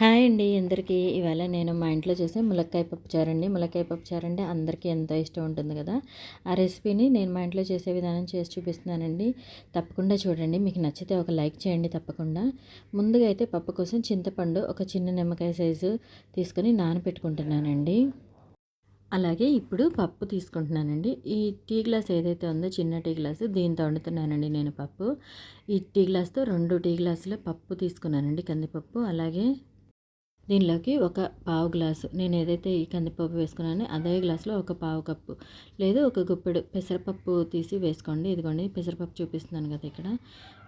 Hi అండి అందరికీ. ఇవాళ నేను మా ఇంట్లో చేసే ములక్కాయ పప్పుచారు అండి. ములక్కాయ పప్పుచారు అంటే అందరికీ ఎంతో ఇష్టం ఉంటుంది కదా. ఆ రెసిపీని నేను మా ఇంట్లో చేసే విధానం చేసి చూపిస్తున్నానండి. తప్పకుండా చూడండి. మీకు నచ్చితే ఒక లైక్ చేయండి తప్పకుండా. ముందుగా అయితే పప్పు కోసం చింతపండు ఒక చిన్న నిమ్మకాయ సైజు తీసుకొని నానబెట్టుకుంటున్నానండి అలాగే ఇప్పుడు పప్పు తీసుకుంటున్నానండి. ఈ టీ గ్లాస్ ఏదైతే ఉందో చిన్న టీ గ్లాసు దీంతో వండుతున్నానండి నేను పప్పు. ఈ టీ గ్లాస్తో రెండు టీ గ్లాసుల పప్పు తీసుకున్నానండి కందిపప్పు. అలాగే దీనిలోకి ఒక పావు గ్లాసు నేను ఏదైతే ఈ కందిపప్పు వేసుకున్నానో అదే గ్లాసులో ఒక పావు కప్పు. లేదు ఒక గుప్పెడు పెసరపప్పు తీసి వేసుకోండి. ఇదిగోండి పెసరపప్పు చూపిస్తున్నాను కదా ఇక్కడ.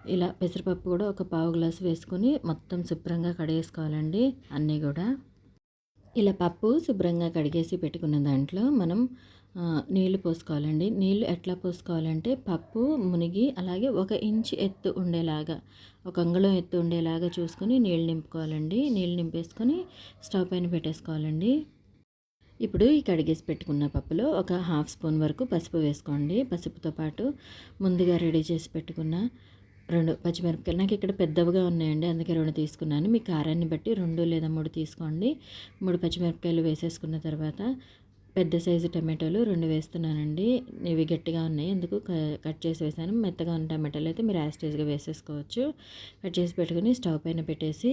ఇలా పెసరపప్పు కూడా ఒక పావు గ్లాసు వేసుకొని మొత్తం శుభ్రంగా కడిగేసుకోవాలండి అన్నీ కూడా. ఇలా పప్పు శుభ్రంగా కడిగేసి పెట్టుకున్న దాంట్లో మనం నీళ్ళు పోసుకోవాలండి. నీళ్ళు ఎట్లా పోసుకోవాలంటే పప్పు మునిగి అలాగే ఒక ఇంచు ఎత్తు ఉండేలాగా ఒక అంగుళం ఎత్తు ఉండేలాగా చూసుకొని నీళ్ళు నింపుకోవాలండి. నీళ్ళు నింపేసుకొని స్టవ్ పైన పెట్టేసుకోవాలండి. ఇప్పుడు ఈ కడిగేసి పెట్టుకున్న పప్పులో ఒక హాఫ్ స్పూన్ వరకు పసుపు వేసుకోండి. పసుపుతో పాటు ముందుగా రెడీ చేసి పెట్టుకున్న రెండు పచ్చిమిరపకాయలు. నాకు ఇక్కడ పెద్దవిగా ఉన్నాయండి అందుకే రెండు తీసుకున్నాను. మీ కారాన్ని బట్టి రెండు లేదా మూడు తీసుకోండి. మూడు పచ్చిమిరపకాయలు వేసేసుకున్న తర్వాత పెద్ద సైజు టమాటోలు రెండు వేస్తున్నానండి. ఇవి గట్టిగా ఉన్నాయి. ఎందుకు కట్ చేసి వేసాను. మెత్తగా ఉన్న టమాటాలు అయితే మీరు యాస్టేజ్గా వేసేసుకోవచ్చు. కట్ చేసి పెట్టుకుని స్టవ్ పైన పెట్టేసి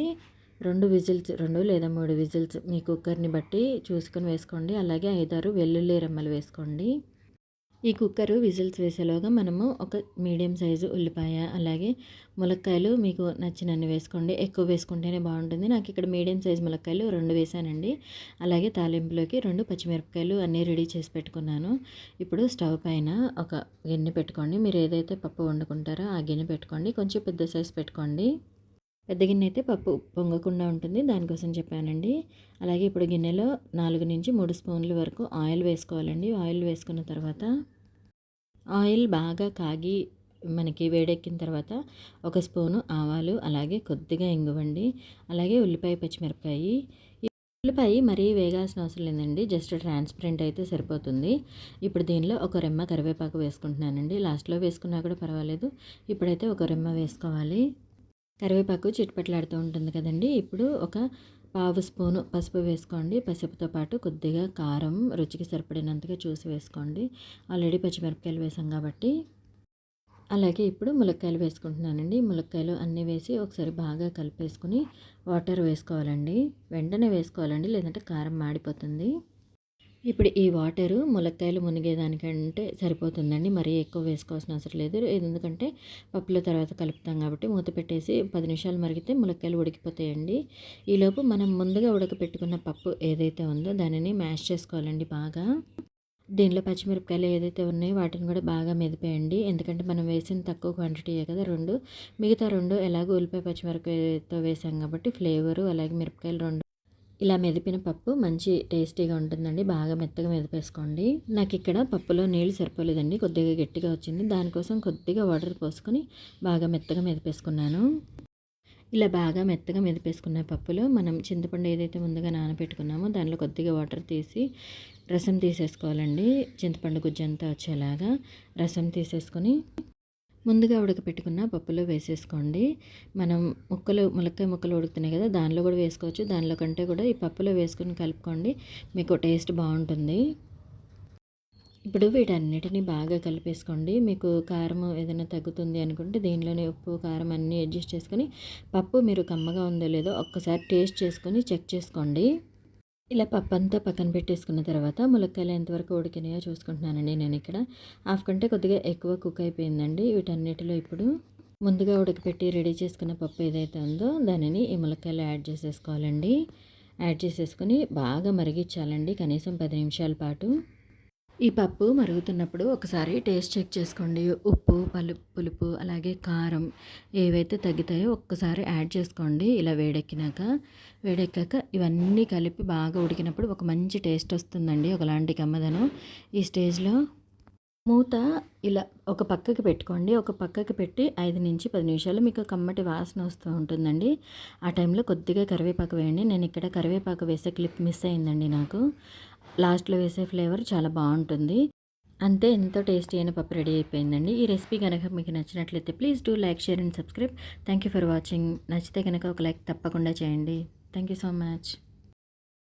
రెండు విజిల్స్ రెండు లేదా మూడు విజిల్స్ మీ కుక్కర్ని బట్టి చూసుకొని వేసుకోండి. అలాగే ఐదారు వెల్లుల్లి రెమ్మలు వేసుకోండి. ఈ కుక్కరు విజిల్స్ వేసేలోగా మనము ఒక మీడియం సైజు ఉల్లిపాయ అలాగే ములక్కాయలు మీకు నచ్చినన్ని వేసుకోండి. ఎక్కువ వేసుకుంటేనే బాగుంటుంది. నాకు ఇక్కడ మీడియం సైజు ములక్కాయలు రెండు వేసానండి. అలాగే తాలింపులోకి రెండు పచ్చిమిరపకాయలు అన్నీ రెడీ చేసి పెట్టుకున్నాను. ఇప్పుడు స్టవ్ పైన ఒక గిన్నె పెట్టుకోండి. మీరు ఏదైతే పప్పు వండుకుంటారో ఆ గిన్నె పెట్టుకోండి. కొంచెం పెద్ద సైజు పెట్టుకోండి. పెద్ద గిన్నె అయితే పప్పు పొంగకుండా ఉంటుంది. దానికోసం చెప్పానండి. అలాగే ఇప్పుడు గిన్నెలో నాలుగు నుంచి మూడు స్పూన్ల వరకు ఆయిల్ వేసుకోవాలండి. ఆయిల్ వేసుకున్న తర్వాత ఆయిల్ బాగా కాగి మనకి వేడెక్కిన తర్వాత ఒక స్పూను ఆవాలు అలాగే కొద్దిగా ఇంగువండి అలాగే ఉల్లిపాయ పచ్చిమిరపకాయి. ఉల్లిపాయ మరీ వేగాల్సిన అవసరం లేదండి జస్ట్ ట్రాన్స్పరెంట్ అయితే సరిపోతుంది. ఇప్పుడు దీనిలో ఒక రెమ్మ కరివేపాకు వేసుకుంటున్నానండి. లాస్ట్లో వేసుకున్నా కూడా పర్వాలేదు ఇప్పుడైతే ఒక రెమ్మ వేసుకోవాలి. కరివేపాకు చిట్పట్లాడుతూ ఉంటుంది కదండి ఇప్పుడు ఒక పావు స్పూను పసుపు వేసుకోండి. పసుపుతో పాటు కొద్దిగా కారం రుచికి సరిపడినంతగా చూసి వేసుకోండి. ఆల్రెడీ పచ్చిమిరపకాయలు వేసాం కాబట్టి. అలాగే ఇప్పుడు ములక్కాయలు వేసుకుంటున్నానండి. ములక్కాయలు అన్నీ వేసి ఒకసారి బాగా కలిపేసుకుని వాటర్ వేసుకోవాలండి. వెంటనే వేసుకోవాలండి. లేదంటే కారం మాడిపోతుంది. ఇప్పుడు ఈ వాటరు ములక్కాయలు మునిగేదానికంటే సరిపోతుందండి. మరీ ఎక్కువ వేసుకోవాల్సిన అవసరం లేదు. ఎందుకంటే పప్పుల తర్వాత కలుపుతాం కాబట్టి మూత పెట్టేసి పది నిమిషాలు మరిగితే ములక్కాయలు ఉడికిపోతాయండి. ఈలోపు మనం ముందుగా ఉడకపెట్టుకున్న పప్పు ఏదైతే ఉందో దానిని మ్యాష్ చేసుకోవాలండి బాగా. దీనిలో పచ్చిమిరపకాయలు ఏదైతే ఉన్నాయో వాటిని కూడా బాగా మెదిపేయండి. ఎందుకంటే మనం వేసిన తక్కువ క్వాంటిటీయే కదా రెండు. మిగతా రెండు ఎలాగో ఉల్లిపాయ పచ్చిమిరపకాయతో వేసాం కాబట్టి ఫ్లేవరు అలాగే మిరపకాయలు రెండు ఇలా మెదిపిన పప్పు మంచి టేస్టీగా ఉంటుందండి. బాగా మెత్తగా మెదిపేసుకోండి. నాకు ఇక్కడ పప్పులో నీళ్ళు సరిపోలేదండి. కొద్దిగా గట్టిగా వచ్చింది. దానికోసం కొద్దిగా వాటర్ పోసుకొని బాగా మెత్తగా మెదిపేసుకున్నాను. ఇలా బాగా మెత్తగా మెదిపేసుకున్న పప్పులో మనం చింతపండు ఏదైతే ముందుగా నానబెట్టుకున్నామో దానిలో కొద్దిగా వాటర్ తీసి రసం తీసేసుకోవాలండి. చింతపండు గుజ్జంతా వచ్చేలాగా రసం తీసేసుకొని ముందుగా ఉడకపెట్టుకున్న పప్పులో వేసేసుకోండి. మనం ముక్కలు ములక్కాయ ముక్కలు ఉడుకుతున్నాయి కదా దానిలో కూడా వేసుకోవచ్చు. దానిలో కంటే కూడా ఈ పప్పులో వేసుకొని కలుపుకోండి. మీకు టేస్ట్ బాగుంటుంది. ఇప్పుడు వీటన్నిటిని బాగా కలిపేసుకోండి. మీకు కారం ఏదైనా తగ్గుతుంది అనుకుంటే దీనిలోనే ఉప్పు కారం అన్నీ అడ్జస్ట్ చేసుకొని పప్పు మీరు కమ్మగా ఉందో లేదో ఒక్కసారి టేస్ట్ చేసుకొని చెక్ చేసుకోండి. ఇలా పప్పు అంతా పక్కన పెట్టేసుకున్న తర్వాత ములక్కాయలు ఎంతవరకు ఉడికినాయో చూసుకుంటున్నానండి నేను ఇక్కడ. హాఫ్ కంటే కొద్దిగా ఎక్కువ కుక్ అయిపోయిందండి. వీటన్నిటిలో ఇప్పుడు ముందుగా ఉడకపెట్టి రెడీ చేసుకున్న పప్పు ఏదైతే ఉందో దానిని ఈ ములక్కాయలు యాడ్ చేసేసుకోవాలండి. యాడ్ చేసేసుకొని బాగా మరిగించాలండి కనీసం పది నిమిషాల పాటు. ఈ పప్పు మరుగుతున్నప్పుడు ఒకసారి టేస్ట్ చెక్ చేసుకోండి. ఉప్పు పలు పులుపు అలాగే కారం ఏవైతే తగ్గుతాయో ఒక్కసారి యాడ్ చేసుకోండి. ఇలా వేడెక్కినాక వేడెక్కాక ఇవన్నీ కలిపి బాగా ఉడికినప్పుడు ఒక మంచి టేస్ట్ వస్తుందండి. ఒకలాంటి కమ్మదనం ఈ స్టేజ్లో మూత ఇలా ఒక పక్కకి పెట్టుకోండి. ఒక పక్కకి పెట్టి ఐదు నుంచి పది నిమిషాలు మీకు కమ్మటి వాసన వస్తూ ఉంటుందండి. ఆ టైంలో కొద్దిగా కరివేపాకు వేయండి. నేను ఇక్కడ కరివేపాకు వేసే క్లిప్ మిస్ అయిందండి నాకు. లాస్ట్లో వేసే ఫ్లేవర్ చాలా బాగుంటుంది. అంతే ఎంతో టేస్టీ అయిన పప్పు రెడీ అయిపోయిందండి. ఈ రెసిపీ కనుక మీకు నచ్చినట్లయితే please do like share and subscribe. Thank you for watching. నచ్చితే కనుక ఒక లైక్ తప్పకుండా చేయండి. Thank you so much.